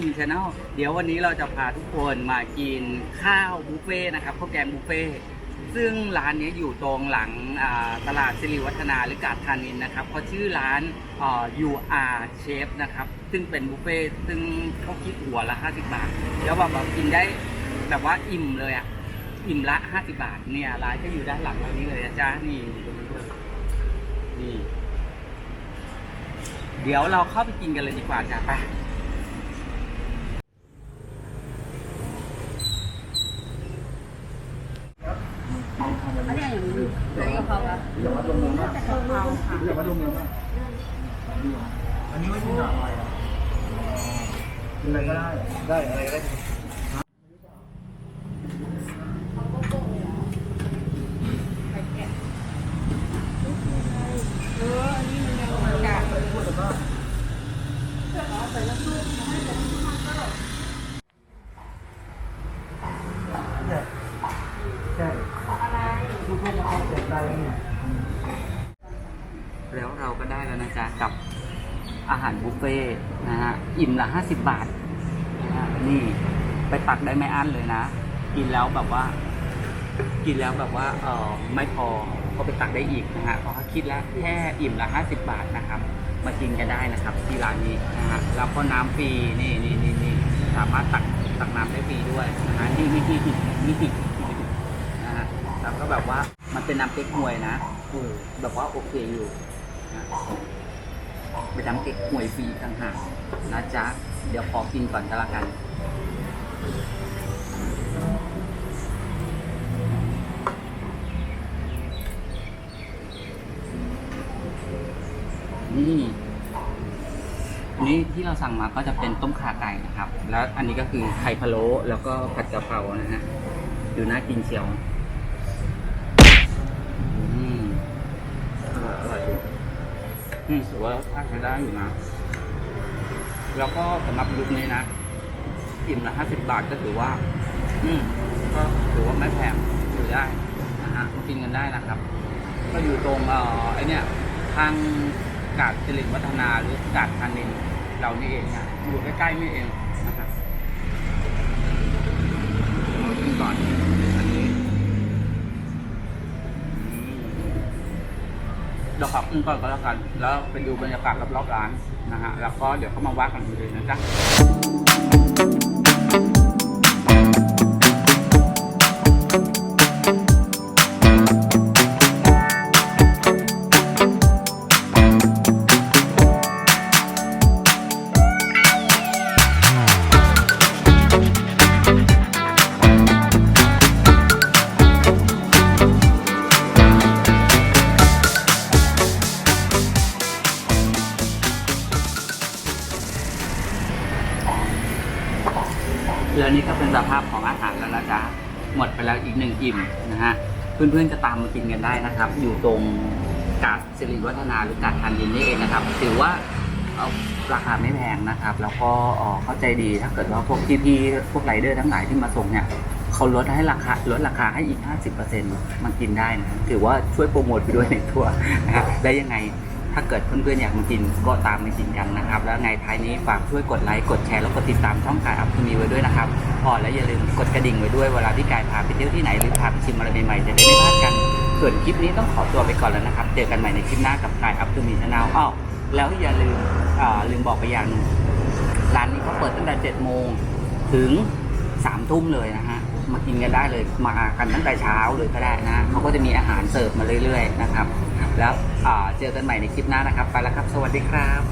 ายอัพชิมชาแนลเดี๋ยววันนี้เราจะพาทุกคนมากินข้าวบุฟเฟ่นะครับข้าวแกงบุฟเฟ่ซึ่งร้านนี้อยู่ตรงหลังตลาดสิริวัฒนาหรือกาดธานินนะครับเขาชื่อร้านอ่า UR Chef นะครับ ซึ่งเป็นบุฟเฟ่ซึ่งเขาคิดหัวละ 50 บาท แล้วแบบว่ากินได้แบบว่าอิ่มเลยอะ อิ่มละ 50 บาท เนี่ยร้านก็อยู่ด้านหลังเรานี้เลยนะจ๊ะนี่นี่ เดี๋ยวเราเข้าไปกินกันเลยดีกว่าจ้ะไป อันนี้อย่างนี้ไหนกะเพราคะ อย่ามาลงเมืองมากแต่กะเพราค่ะอย่ามาลงเมืองมากอันนี้ไม่กินกับอะไรอะกินอะไรก็ได้ ได้อะไรก็ได้ เอออันนี้มันยังมันกะ ใช่ทุกคนจะเอาเสร็จได้แล้วเนี่ย แล้ว เราก็ได้แล้วนะจ๊ะกับอาหารบุฟเฟ่ต์นะฮะอิ่มละ 50 บาทนะฮะนี่ไปตักได้ไม่อั้นเลยนะ กินแล้วแบบว่า กินแล้วแบบว่าเออไม่พอก็ไปตักได้อีกนะฮะเพราะเขาคิดแล้วแค่อิ่มละ 50 บาทนะครับ มากินกันได้นะครับ ที่ร้านนี้นะฮะแล้วก็น้ำฟรีนี่นี่นี่นี่สามารถตักตักน้ำได้ฟรีด้วยนะฮะนี่นี่นี่นี่นี่นะฮะแล้วก็แบบว่ามันเป็นน้ำเก๊กฮวยนะเออแบบว่าโอเคอยู่ ไปทำเก๊กหวยฟรีต่างหากนะจ๊ะ เดี๋ยวขอกินก่อนก็แล้วกันนี่อันนี้ที่เราสั่งมาก็จะเป็นต้มข่าไก่นะครับ แล้วอันนี้ก็คือไข่พะโล้แล้วก็ผัดกะเพรานะฮะดูน่ากินเชียว อืมอร่อยอร่อยดี อืมถือว่าถ้าใช้ได้อยู่นะ แล้วก็สำหรับยุคนี้นะอิ่มละห้าสิบบาทก็ถือว่า อืมก็ถือว่าไม่แพงถือได้นะฮะกินกันได้นะครับ ก็อยู่ตรงเอ่อไอเนี่ยทางกาดสิริวัฒนาหรือกาดธานินเรานี่เองนะอยู่ใกล้ๆนี่เองนะครับกินก่อน เดี๋ยวขอขึ้นก่อนก็แล้วกัน แล้วไปดูบรรยากาศรอบๆร้านนะฮะ แล้วก็เดี๋ยวเข้ามาว่ากันเลยนะจ๊ะ แล้วนี่ก็เป็นสภาพของอาหารแล้วนะจ๊ะหมดไปแล้วอีกหนึ่งอิ่มนะฮะเพื่อนๆจะตามมากินกันได้นะครับ อยู่ตรงกาดสิริวัฒนาหรือกาดทันดินนี่เองนะครับ ถือว่าเอาราคาไม่แพงนะครับ แล้วก็เข้าใจดีถ้าเกิดว่าพวกพี่ๆพวกไรเดอร์ทั้งหลายที่มาส่งเนี่ยเขาลดให้ราคาลดราคาให้อีก 50%มันกินได้นะถือว่าช่วยโปรโมทไปด้วยในตัวนะครับได้ยังไง ถ้าเกิดเพื่อนๆอยากมากินก็ตามมากินกันนะครับ แล้วไงท้ายนี้ฝากช่วยกดไลค์กดแชร์แล้วกดติดตามช่องกายอัพทูมีไว้ด้วยนะครับพอแล้วอย่าลืมกดกระดิ่งไว้ด้วยเวลาที่กายพาไปเที่ยวที่ไหนหรือพาไปชิมอะไรใหม่ๆจะได้ไม่พลาดกันส่วนคลิปนี้ต้องขอตัวไปก่อนแล้วนะครับ เจอกันใหม่ในคลิปหน้ากับกายอัพทูมีชาแนลอ้าวแล้วอย่าลืมอ่าลืมบอกไปอย่างหนึงร้านนี้เขาเปิดตั้งแต่7โมงถึง3ทุ่มเลยนะฮะมากินกันได้เลยมากันตั้งแต่เช้าเลยก็ได้นะเขาก็จะมีอาหารเสิร์ฟมาเรื่อยๆนะครับ แล้วเจอกันใหม่ในคลิปหน้านะครับ ไปแล้วครับ สวัสดีครับ